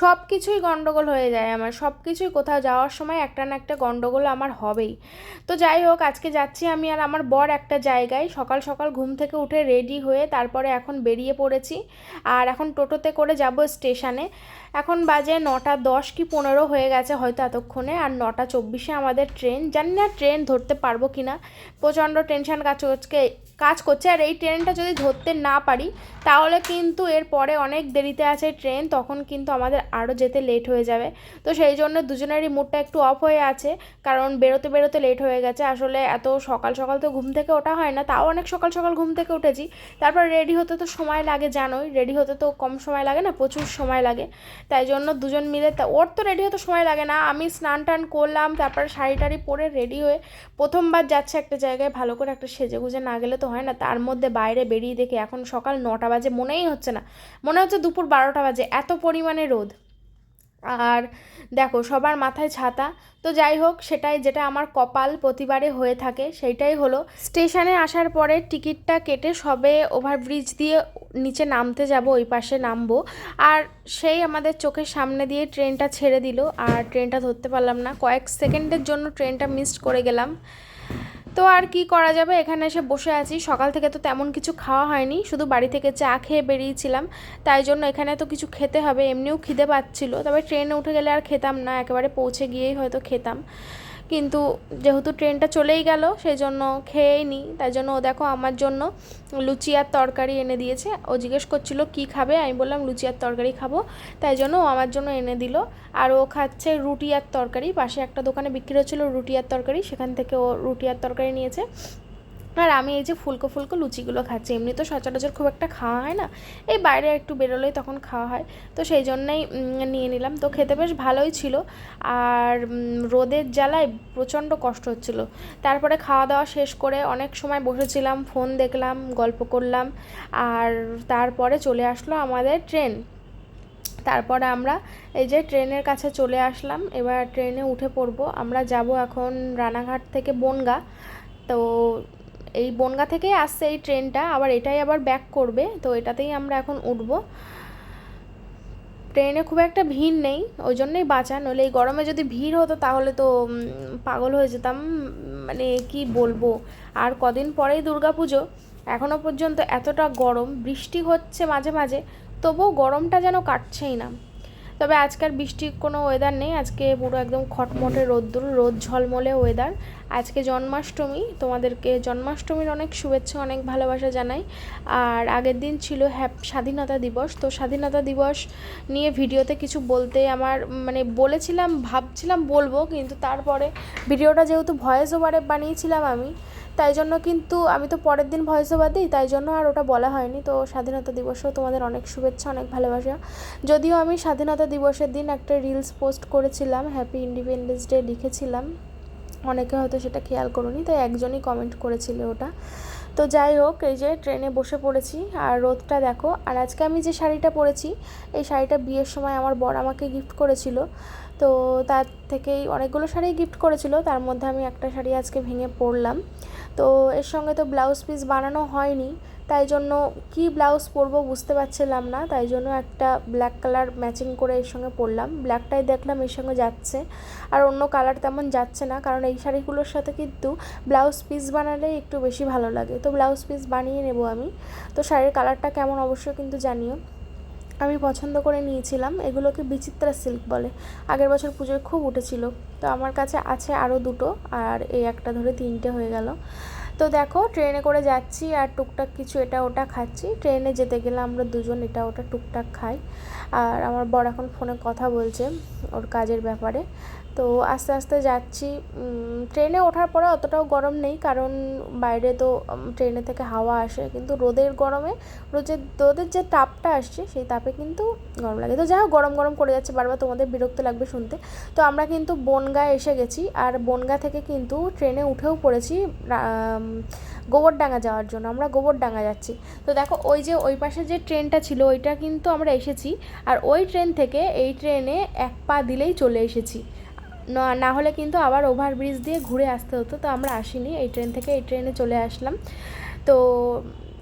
সব কিছুই গণ্ডগোল হয়ে যায় আমার সব কিছুই কোথাও যাওয়ার সময় একটা না একটা গণ্ডগোল আমার হবেই। তো যাই হোক, আজকে যাচ্ছি আমি আর আমার বর একটা জায়গায়, সকাল সকাল ঘুম থেকে উঠে রেডি হয়ে তারপরে এখন বেরিয়ে পড়েছি। আর এখন টোটোতে করে যাব স্টেশনে। এখন বাজে নটা দশ কি পনেরো হয়ে গেছে হয়তো এতক্ষণে, আর নটা চব্বিশে আমাদের ট্রেন। জানি না ট্রেন ধরতে পারব কি না প্রচণ্ড টেনশান কাজ করছে কাজ করছে, আর এই ট্রেনটা যদি ধরতে না পারি, তাহলে কিন্তু এর পরে অনেক দেরিতে আছে ট্রেন, তখন কিন্তু আমাদের আরও যেতে লেট হয়ে যাবে। তো সেই জন্য দুজনেরই মুডটা একটু অফ হয়ে আছে, কারণ বেরোতে বেরোতে লেট হয়ে গেছে। আসলে এত সকাল সকাল তো ঘুম থেকে ওঠা হয় না, তাও অনেক সকাল সকাল ঘুম থেকে উঠেছি। তারপর রেডি হতে তো সময় লাগে, জানোই। রেডি হতে তো কম সময় লাগে না, প্রচুর সময় লাগে। তাই জন্য দুজন মিলে তা ওর তো রেডি হতে সময় লাগে না। আমি স্নান টান করলাম, তারপরে শাড়ি টাড়ি পরে রেডি হয়ে প্রথমবার যাচ্ছে একটা জায়গায় ভালো করে একটা সেজে গুজে না গেলে তো হয় না। তার মধ্যে বাইরে বেরিয়ে দেখে এখন সকাল নটা বাজে, মনেই হচ্ছে না। মনে হচ্ছে দুপুর বারোটা বাজে। এত পরিমাণে রোদ। আর দেখো, সবার মাথায় ছাতা। তো যাই হোক, সেটাই যেটা আমার কপাল প্রতিবারে হয়ে থাকে, সেইটাই হলো, স্টেশনে আসার পরে টিকিটটা কেটে সবে ওভারব্রিজ দিয়ে নিচে নামতে যাব, ওই পাশে নামবো। আর সেই আমাদের চোখের সামনে দিয়ে ট্রেনটা ছেড়ে দিল, আর ট্রেনটা ধরতে পারলাম না। কয়েক সেকেন্ডের জন্য ট্রেনটা মিস করে গেলাম। তো আর কি করা যাবে? এখানে এসে বসে আছি। সকাল থেকে তো তেমন কিছু খাওয়া হয়নি। শুধু বাড়ি থেকে চা খেয়ে বেরিয়েছিলাম। তাই জন্য এখানে তো কিছু খেতে হবে। এমনিও খিদে পাচ্ছিল। তবে ট্রেনে উঠে গেলে আর খেতাম না। একেবারে পৌঁছে গিয়েই হয়তো খেতাম। কিন্তু যেহেতু ট্রেনটা চলেই গেল সেই জন্য খেয়েই নি তাই জন্য ও দেখো আমার জন্য লুচি আর তরকারি এনে দিয়েছে। ও জিজ্ঞেস করছিল, কি খাবে? আমি বললাম, লুচি আর তরকারি খাব। তাই জন্য ও আমার জন্য এনে দিল। আর ও খাচ্ছে রুটি আর তরকারি। পাশে একটা দোকানে বিক্রি হচ্ছিল রুটি আর তরকারি। সেখান থেকে ও রুটি আর তরকারি নিয়েছে। আর আমি এই যে ফুলকো ফুলকো লুচিগুলো খাচ্ছি, এমনি তো সচরাচর খুব একটা খাওয়া হয় না। এই বাইরে একটু বেরোলেই তখন খাওয়া হয়। তো সেই জন্যই নিয়ে নিলাম। তো খেতে বেশ ভালোই ছিল। আর রোদের জ্বালায় প্রচণ্ড কষ্ট হচ্ছিল। তারপরে খাওয়া দাওয়া শেষ করে অনেক সময় বসেছিলাম, ফোন দেখলাম, গল্প করলাম। আর তারপরে চলে আসলো আমাদের ট্রেন। তারপরে আমরা এই যে ট্রেনের কাছে চলে আসলাম। এবার ট্রেনে উঠে পড়ব। আমরা যাব এখন রানাঘাট থেকে বনগা। তো এই বনগা থেকেই আসছে এই ট্রেনটা, আবার এটাই আবার ব্যাক করবে, তো এটাতেই আমরা এখন উঠব। ট্রেনে খুব একটা ভিড় নেই, ওই জন্যই বাঁচা নইলে এই গরমে যদি ভিড় হতো তাহলে তো পাগল হয়ে যেতাম মানে কি বলব। আর কদিন পরেই পুজো এখনও পর্যন্ত এতটা গরম, বৃষ্টি হচ্ছে মাঝে মাঝে, তবুও গরমটা যেন কাটছেই না। তবে আজকের বৃষ্টির কোনো ওয়েদার নেই, আজকে পুরো একদম খটমটে রোদ্দুর, রোদ ঝলমলে ওয়েদার আজকে জন্মাষ্টমী, তোমাদেরকে জন্মাষ্টমীর অনেক শুভেচ্ছা, অনেক ভালোবাসা জানাই। আর আগের দিন ছিল হ্যাপ, স্বাধীনতা দিবস, তো স্বাধীনতা দিবস নিয়ে ভিডিওতে কিছু বলতে আমার মানে বলেছিলাম, ভাবছিলাম বলব, কিন্তু তারপরে ভিডিওটা যেহেতু ভয়েস ওভারে বানিয়েছিলাম আমি তাই জন্য কিন্তু আমি তো পরের দিন ভয়েস ওভার দিই, তাই জন্য আর ওটা বলা হয়নি। তো স্বাধীনতা দিবসেও তোমাদের অনেক শুভেচ্ছা, অনেক ভালোবাসা। যদিও আমি স্বাধীনতা দিবসের দিন একটা রিলস পোস্ট করেছিলাম হ্যাপি ইন্ডিপেন্ডেন্স ডে লিখেছিলাম। অনেকে হয়তো সেটা খেয়াল করুনি, তাই একজনই কমেন্ট করেছিল ওটা। তো যাই হোক, এই যে ট্রেনে বসে পড়েছি, আর রোদটা দেখো। আর আজকে আমি যে শাড়িটা পরেছি, এই শাড়িটা বিয়ের সময় আমার বর আমাকে গিফট করেছিল। তো তার থেকেই অনেকগুলো শাড়ি গিফট করেছিল, তার মধ্যে আমি একটা শাড়ি আজকে ভেঙে পরলাম তো এর সঙ্গে তো ব্লাউজ পিস বানানো হয়নি, তাই জন্য কি ব্লাউজ পরবো বুঝতে পারছিলাম না, তাই জন্য একটা ব্ল্যাক কালার ম্যাচিং করে এর সঙ্গে পরলাম। ব্ল্যাকটাই দেখলাম, এর সঙ্গে যাচ্ছে। আর অন্য কালার তেমন যাচ্ছে না, কারণ এই শাড়িগুলোর সাথে কিন্তু ব্লাউজ পিস বানালে একটু বেশি ভালো লাগে। তো ব্লাউজ পিস বানিয়ে নেব আমি। তো শাড়ির কালারটা কেমন অবশ্যই কিন্তু জানিও। আমি পছন্দ করে নিয়েছিলাম, এগুলোকে বিচিত্রা সিল্ক বলে। আগের বছর পুজোয় খুব উঠেছিল। তো আমার কাছে আছে আরও দুটো, আর এই একটা ধরে তিনটে হয়ে গেল। তো দেখো, ট্রেনে করে যাচ্ছি আর টুকটাক কিছু এটা ওটা খাচ্ছি। ট্রেনে যেতে গেলে আমরা দুজন এটা ওটা টুকটাক খাই। আর আমার বড় এখন ফোনে কথা বলছে ওর কাজের ব্যাপারে। তো আস্তে আস্তে যাচ্ছি। ট্রেনে ওঠার পরে অতটাও গরম নেই, কারণ বাইরে তো ট্রেনে থেকে হাওয়া আসে, কিন্তু রোদের গরমে রোদের রোদের যে তাপটা আসছে, সেই তাপে কিন্তু গরম লাগে। তো যাই হোক, গরম গরম করে যাচ্ছে, বারবার তোমাদের বিরক্ত লাগবে শুনতে। তো আমরা কিন্তু বনগাঁ এসে গেছি, আর বনগা থেকে কিন্তু ট্রেনে উঠেও পড়েছি গোবরডাঙ্গা যাওয়ার জন্য। আমরা গোবরডাঙ্গা যাচ্ছি। তো দেখো, ওই যে, ওই পাশে যে ট্রেনটা ছিল, ওইটা কিন্তু আমরা এসেছি, আর ওই ট্রেন থেকে এই ট্রেনে এক পা দিলেই চলে এসেছি। না হলে কিন্তু আবার ওভারব্রিজ দিয়ে ঘুরে আসতে হতো। তো আমরা আসিনি, এই ট্রেন থেকে এই ট্রেনে চলে আসলাম। তো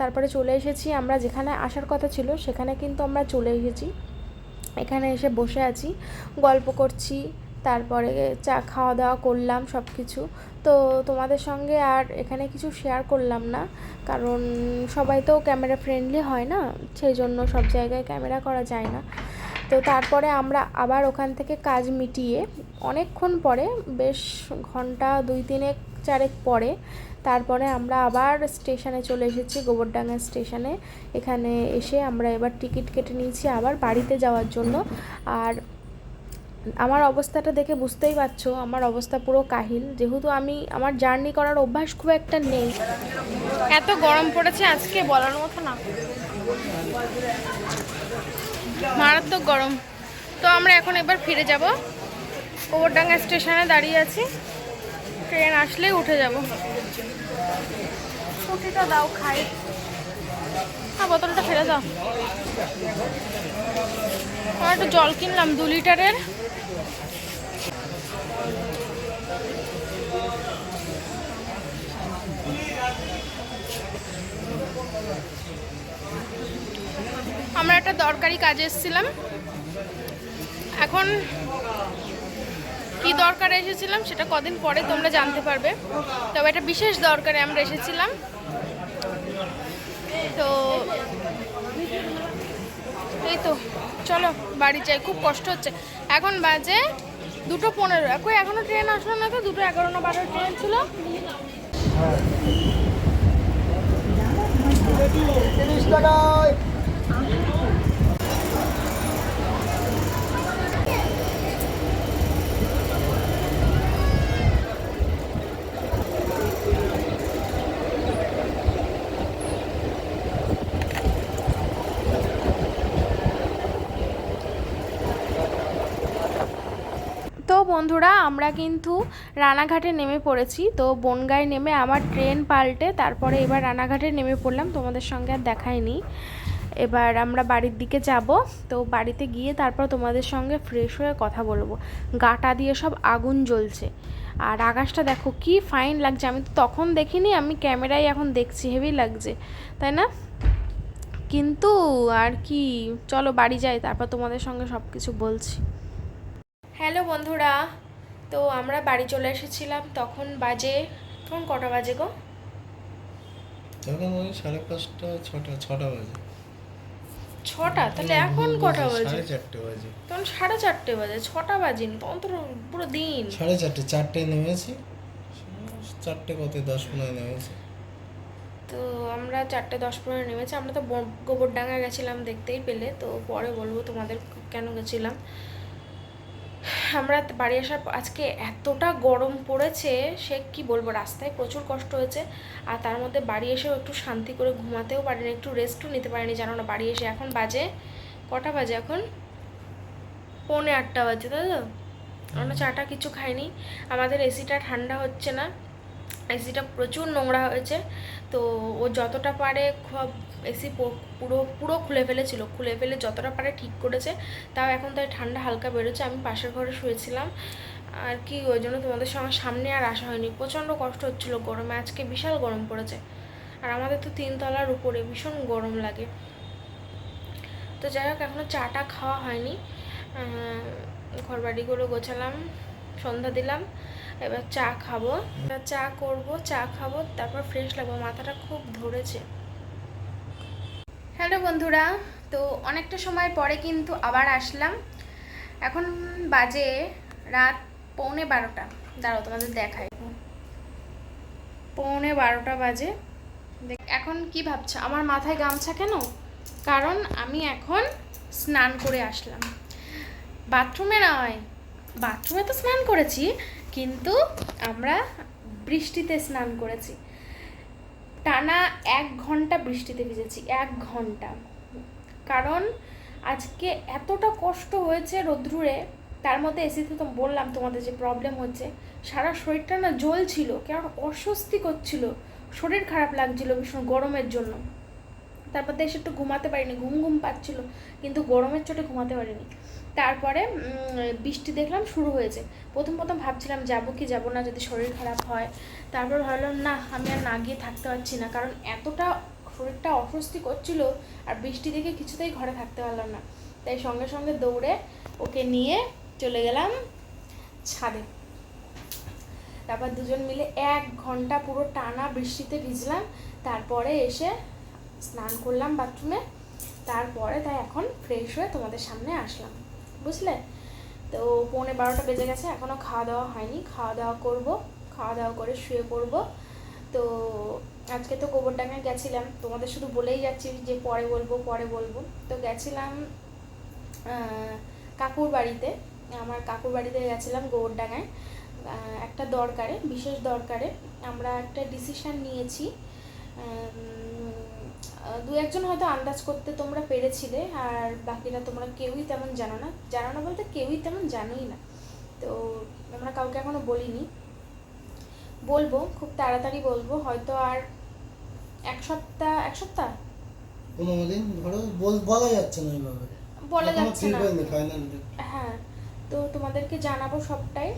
তারপরে চলে এসেছি আমরা যেখানে আসার কথা ছিল, সেখানে কিন্তু আমরা চলে এসেছি। এখানে এসে বসে আছি, গল্প করছি, তারপরে চা খাওয়া দাওয়া করলাম সব কিছু তো তোমাদের সঙ্গে আর এখানে কিছু শেয়ার করলাম না, কারণ সবাই তো ক্যামেরা ফ্রেন্ডলি হয় না, সেই জন্য সব জায়গায় ক্যামেরা করা যায় না। তো তারপরে আমরা আবার ওখান থেকে কাজ মিটিয়ে অনেকক্ষণ পরে, বেশ ঘণ্টা দুই তিনেক চারেক পরে, তারপরে আমরা আবার স্টেশনে চলে এসেছি, গোবরডাঙ্গা স্টেশনে। এখানে এসে আমরা এবার টিকিট কেটে নিয়েছি আবার বাড়িতে যাওয়ার জন্য। আর আমার অবস্থাটা দেখে বুঝতেই পারছ, আমার অবস্থা পুরো কাহিল। যেহেতু আমি, আমার জার্নি করার অভ্যাস খুব একটা নেই। এত গরম পড়েছে আজকে বলার মতো না। মারাত্মক গরম। তো আমরা এখন এবার ফিরে যাব। ওবরডাঙ্গা স্টেশনে দাঁড়িয়ে আছি। ট্রেন আসলেই উঠে যাব। ছুটিটা দাও খাই। হ্যাঁ বোতলটা ফেলে দাও। আমার একটু জল কিনলাম দু লিটারের। আমরা একটা দরকারি কাজে এসেছিলাম। এখন কি দরকারে এসেছিলাম সেটা কদিন পরে তোমরা জানতে পারবে। তবে একটা বিশেষ দরকারে আমরা এসেছিলাম। তো এই তো, চলো বাড়ি যাই, খুব কষ্ট হচ্ছে। এখন বাজে দুটো পনেরো। এখন এখনও ট্রেন আসলো না তো? দুটো এগারো না বারো ট্রেন ছিল। তিরিশ টাকায় তো বন্ধুরা, আমরা কিন্তু রানাঘাটে নেমে পড়েছি। তো বনগায় নেমে আমার ট্রেন পাল্টে, তারপরে এবার রানাঘাটে নেমে পড়লাম। তোমাদের সঙ্গে আর দেখাইনি এবার আমরা বাড়ির দিকে যাব। তো বাড়িতে গিয়ে তারপর তোমাদের সঙ্গে ফ্রেশ হয়ে কথা বলব। গাটা দিয়ে সব আগুন জ্বলছে। আর আকাশটা দেখো কি ফাইন লাগছে। আমি তো তখন দেখিনি, আমি ক্যামেরায় এখন দেখছি হেভি লাগছে। তাই না? কিন্তু আর কি, চলো বাড়ি যাই, তারপর তোমাদের সঙ্গে সব কিছু বলছি। হ্যালো বন্ধুরা তো আমরা বাড়ি চলে এসেছিলাম তখন বাজে তখন কটা বাজে গো? এখন ওই সাড়ে পাঁচটা ছটা ছটা বাজে। ছটা? তাহলে এখন কটা বাজে সাড়ে চারটে বাজে। তখন সাড়ে চারটে বাজে ছটা বাজেনি তখন তো পুরো দিন। সাড়ে চারটে চারটেয় নেমেছি। চারটে কত দশ পনেরো নেমেছি। তো আমরা চারটে দশ পনেরো নেমেছি আমরা তো গোবরডাঙ্গা গেছিলাম দেখতেই পেলে তো পরে বলব তোমাদের কেন গেছিলাম। আমরা বাড়ি আসার আজকে এতটা গরম পড়েছে সে কি বলব রাস্তায় প্রচুর কষ্ট হয়েছে আর তার মধ্যে বাড়ি এসেও একটু শান্তি করে ঘুমাতেও পারিনি একটু রেস্টও নিতে পারিনি জানো না বাড়ি এসে এখন বাজে কটা বাজে এখন? পৌনে আটটা বাজে তাই তো? আমরা চাটা কিছু খাইনি আমাদের এসিটা ঠান্ডা হচ্ছে না এসিটা প্রচুর নোংরা হয়েছে তো ও যতটা পারে এসি পুরো পুরো খুলে ফেলেছিল। খুলে ফেলে যতটা পারে ঠিক করেছে। তাও এখন তাই ঠান্ডা হালকা বেরোচ্ছে। আমি পাশের ঘরে শুয়েছিলাম। আর কি, ওই জন্য তোমাদের সঙ্গে সামনে আর আসা হয়নি। প্রচণ্ড কষ্ট হচ্ছিল গরমে। আজকে বিশাল গরম পড়েছে। আর আমাদের তো তিনতলার উপরে ভীষণ গরম লাগে। তো যাই হোক এখনও চাটা খাওয়া হয়নি। ঘর বাড়িগুলো গোছালাম, সন্ধ্যা দিলাম। এবার চা খাব। চা করব, চা খাব, তারপর ফ্রেশ লাগবো। মাথাটা খুব ধরেছে। হ্যালো বন্ধুরা, তো অনেকটা সময় পরে কিন্তু আবার আসলাম। এখন বাজে রাত পৌনে বারোটা। দাঁড়াও, তোমাদের দেখাই। পৌনে বারোটা বাজে। এখন কি ভাবছ? আমার মাথায় গামছা কেন? কারণ আমি এখন স্নান করে আসলাম। বাথরুমে নয়, বাথরুমে তো স্নান করেছি, কিন্তু আমরা বৃষ্টিতে স্নান করেছি। টানা এক ঘণ্টা বৃষ্টিতে ভিজেছি, এক ঘণ্টা। কারণ আজকে এতটা কষ্ট হয়েছে রোদ্রুরে তার মধ্যে এসিতে তো বললাম তোমাদের যে প্রবলেম হচ্ছে। সারা শরীরটা না জ্বলছিল, কেমন অস্বস্তি করছিল। শরীর খারাপ লাগছিল ভীষণ গরমের জন্য। তারপর এসে একটু ঘুমাতে পারিনি, ঘুম ঘুম পাচ্ছিল, কিন্তু গরমের চোটে ঘুমাতে পারিনি। তারপরে বৃষ্টি দেখলাম শুরু হয়েছে। প্রথম প্রথম ভাবছিলাম, যাব কি যাব না, যদি শরীর খারাপ হয়। তারপর ভাবলাম, না, আমি আর না গিয়ে থাকতে পারছি না, কারণ এতটা শরীরটা অস্বস্তি করছিল আর বৃষ্টি দেখে কিছুতেই ঘরে থাকতে পারলাম না। তাই সঙ্গে সঙ্গে দৌড়ে ওকে নিয়ে চলে গেলাম ছাদে। তারপর দুজন মিলে এক ঘণ্টা পুরো টানা বৃষ্টিতে ভিজলাম। তারপরে এসে স্নান করলাম বাথরুমে। তারপরে তাই এখন ফ্রেশ হয়ে তোমাদের সামনে আসলাম। বুঝলে? তো পৌনে বারোটা বেজে গেছে এখনও খাওয়া দাওয়া হয়নি। খাওয়া দাওয়া করব খাওয়া দাওয়া করে শুয়ে পড়ব। তো আজকে তো গোবরডাঙ্গায় গেছিলাম, তোমাদের শুধু বলেই যাচ্ছি যে পরে বলব পরে বলব। তো গেছিলাম কাকুর বাড়িতে। আমার কাকুর বাড়িতে গেছিলাম গোবরডাঙ্গায় একটা দরকারে, বিশেষ দরকারে। আমরা একটা ডিসিশান নিয়েছি দু একজন হয়তো আন্দাজ করতে তোমরা পেরেছিলে আর বাকিরা তোমরা কেউই তেমন জানো না। জানো না বলতে কেউই তেমন জানোই না। তো আমরা কাউকে এখনও বলিনি। বলব খুব তাড়াতাড়ি বলব হয়তো আর এক সপ্তাহ এক সপ্তাহ? পনেরো দিন ধরো বলা যাচ্ছে না এইভাবে। বলা যাচ্ছে না। হ্যাঁ তো তোমাদেরকে জানাব সবটাই।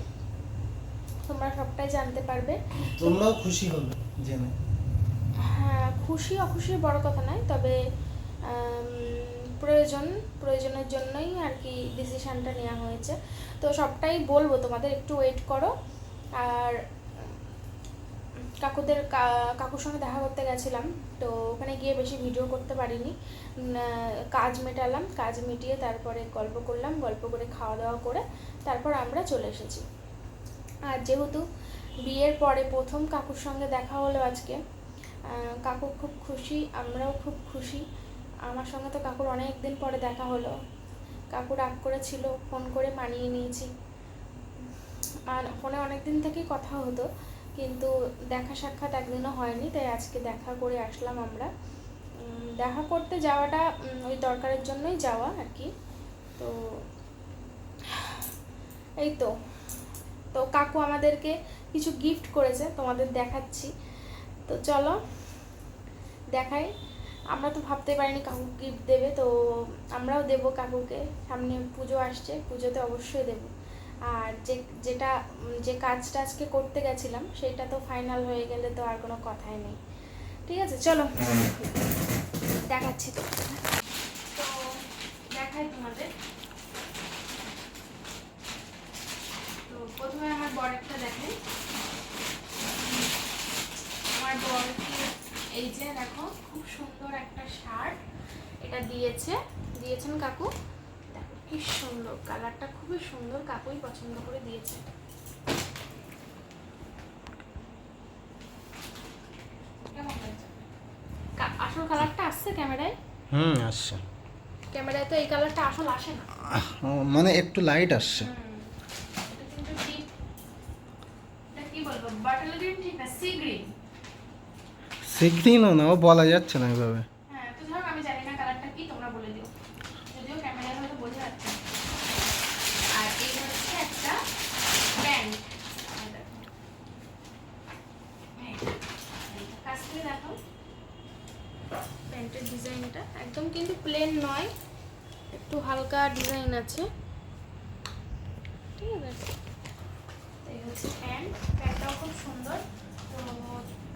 তোমরা সবটাই জানতে পারবে। তোমরাও খুশি হবে জেনে। হ্যাঁ খুশি, অখুশির বড় কথা নয়, তবে প্রয়োজন, প্রয়োজনের জন্যই আর কি ডিসিশানটা নেওয়া হয়েছে। তো সবটাই বলব, তোমাদের একটু ওয়েট করো। আর, কাকুদের কাকুর সঙ্গে দেখা করতে গেছিলাম, তো ওখানে গিয়ে বেশি ভিডিও করতে পারিনি। কাজ মেটালাম, কাজ মিটিয়ে তারপরে গল্প করলাম, গল্প করে খাওয়া দাওয়া করে তারপর আমরা চলে এসেছি। আর যেহেতু বিয়ের পরে প্রথম কাকুর সঙ্গে দেখা হলো আজকে কাকু খুব খুশি, আমরাও খুব খুশি। আমার সঙ্গে তো কাকুর অনেক দিন পরে দেখা হলো। কাকু রাগ করেছিল, ফোন করে মানিয়ে নিয়েছি। আর ফোনে অনেক দিন থেকেই কথা হতো, কিন্তু দেখা সাক্ষাৎ একদিনও হয়নি, তাই আজকে দেখা করে আসলাম আমরা। দেখা করতে যাওয়াটা ওই দরকারের জন্যই যাওয়া আর কি। তো, এই তো। তো কাকু আমাদেরকে কিছু গিফট করেছে, তোমাদের দেখাচ্ছি। তো চলো। দেখাই। আমরা তো ভাবতে পারিনি কাকু গিফট দেবে, তো আমরাও দেব কাকুকে। সামনে পুজো আসছে, পুজোতে অবশ্যই দেব। আর যে, যেটা, যে কাজটা আজকে করতে গেছিলাম, সেটা তো ফাইনাল হয়ে গেলে তো আর কোনো কথাই নেই। ঠিক আছে, চলো। দেখাচ্ছি। তো দেখাই তোমাদের। প্রথমে আমার বরেরটা দেখেন আমার বরকে এই যে দেখো খুব সুন্দর একটা শার্ট এটা দিয়েছে। দিয়েছেন কাকু? দেখো কি সুন্দর কালারটা খুবই সুন্দর কাকুই পছন্দ করে দিয়েছে? আসল কালারটা আসছে ক্যামেরায়? হুম আচ্ছা ক্যামেরায় তো এই কালারটা আসল আসে না। মানে একটু লাইট আসছে। হুম। এটা কিন্তু deep- এটা কি বলব? বাটল গ্রিন ঠিক না সি গ্রিন সিগ্রিনও না ও বলা যাচ্ছে না এইভাবে হ্যাঁ তো ধরো আমি জানি না কালারটা কি তোমরা বলে দিও। যদিও ক্যামেরায় হয়তো বোঝা যাচ্ছে। আর এই হচ্ছে একটা প্যান্ট কাছ থেকে দেখো। প্যান্টের ডিজাইনটা একদম কিন্তু প্লেন নয় একটু হালকা ডিজাইন আছে। ঠিক আছে। এই হচ্ছে প্যান্ট প্যান্টটাও খুব সুন্দর। তো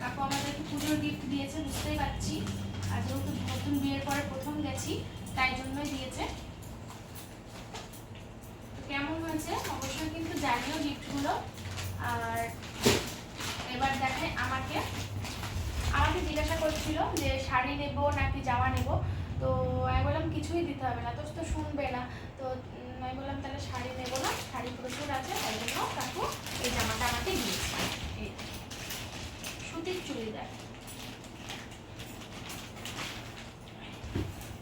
কাকু আমাদেরকে পুজোর গিফট দিয়েছে, বুঝতেই পারছি। আর যেহেতু নতুন বিয়ের পরে প্রথম গেছি, তাই জন্যই দিয়েছে। কেমন হয়েছে? অবশ্যই কিন্তু জানিও গিফটগুলো আর এবার দেখে আমাকে। আমাকে জিজ্ঞাসা করছিল যে শাড়ি নেব নাকি জামা নেব? তো আমি বললাম, কিছুই দিতে হবে না, তো তো শুনবে না। তো আমি বললাম, তাহলে শাড়ি নেব না, শাড়ি প্রচুর আছে, তাই জন্য কাকু এই জামাটা আমাকে দিয়েছে। সুতির চুড়িদার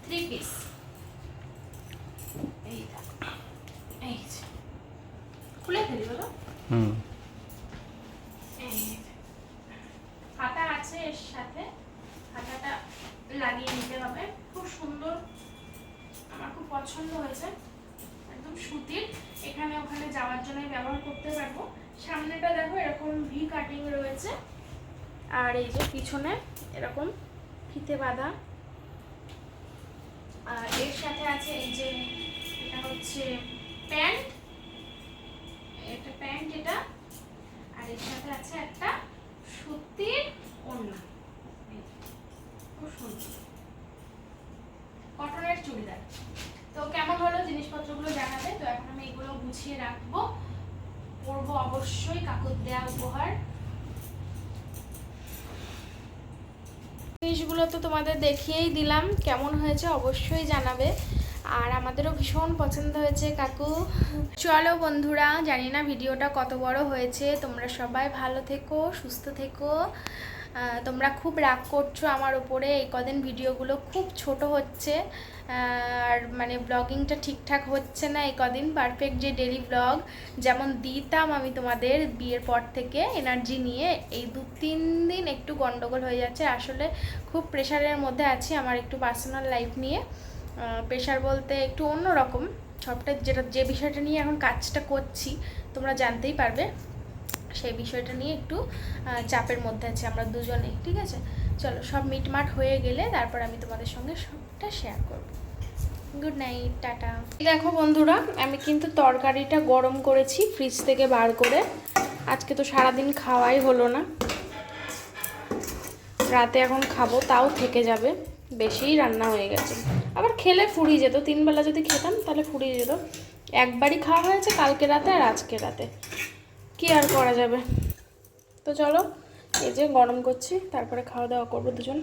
থ্রি পিস এই এই খুলে ফেলি বলো। হুম। হাতা আছে এর সাথে। হাতাটা লাগিয়ে নিতে হবে। খুব সুন্দর। আমার খুব পছন্দ হয়েছে। একদম সুতির। এখানে ওখানে যাওয়ার জন্য ব্যবহার করতে পারব। সামনেটা দেখো এরকম ভি কাটিং রয়েছে। আর এই যে পিছনে এরকম ফিতে বাঁধা। আর এর সাথে আছে এই যে এটা হচ্ছে প্যান্ট। এটা প্যান্ট এটা। আর এর সাথে আছে একটা সুতির ওড়না। খুব সুন্দর। কটনের চুড়িদার। তো কেমন হলো গুছিয়ে রাখব। পরবো অবশ্যই কাকুর দেয়া উপহার। জিনিসগুলো তো তোমাদের দেখিয়েই দিলাম, কেমন হয়েছে অবশ্যই জানাবে। আর আমাদেরও ভীষণ পছন্দ হয়েছে, কাকু। চলো বন্ধুরা, জানি না ভিডিওটা কত বড় হয়েছে, তোমরা সবাই ভালো থেকো, সুস্থ থেকো। তোমরা খুব রাগ করছ আমার উপরে। এই কদিন ভিডিওগুলো খুব ছোট হচ্ছে। আর মানে ব্লগিংটা ঠিকঠাক হচ্ছে না এই কদিন। পারফেক্ট যে ডেলি ব্লগ যেমন দিতাম আমি তোমাদের বিয়ের পর থেকে এনার্জি নিয়ে। এই দু তিন দিন একটু গন্ডগোল হয়ে যাচ্ছে। আসলে খুব প্রেশারের মধ্যে আছি আমার একটু পার্সোনাল লাইফ নিয়ে। প্রেশার বলতে একটু অন্যরকম। সবটা যেটা, যে বিষয়টা নিয়ে এখন কাজটা করছি, তোমরা জানতেই পারবে। সেই বিষয়টা নিয়ে একটু চাপের মধ্যে আছি আমরা দুজনেই, ঠিক আছে? চলো, সব মিটমাট হয়ে গেলে তারপর আমি তোমাদের সঙ্গে সবটা শেয়ার করব। Good night tata. দেখো বন্ধুরা, আমি কিন্তু তরকারিটা গরম করেছি ফ্রিজ থেকে বার করে। আজকে তো সারাদিন খাওয়াই হলো না। রাতে এখন খাব, তাও থেকে যাবে। বেশিই রান্না হয়ে গেছে। আবার খেলে ফুরিয়ে যেত তিন বেলা যদি খেতাম তাহলে ফুরিয়ে যেত। একবারই খাওয়া হয়েছে কালকে রাতে আর আজকে রাতে। কি আর করা যাবে? তো চলো, এই যে গরম করছি, তারপরে খাওয়া দাওয়া করব দুজন।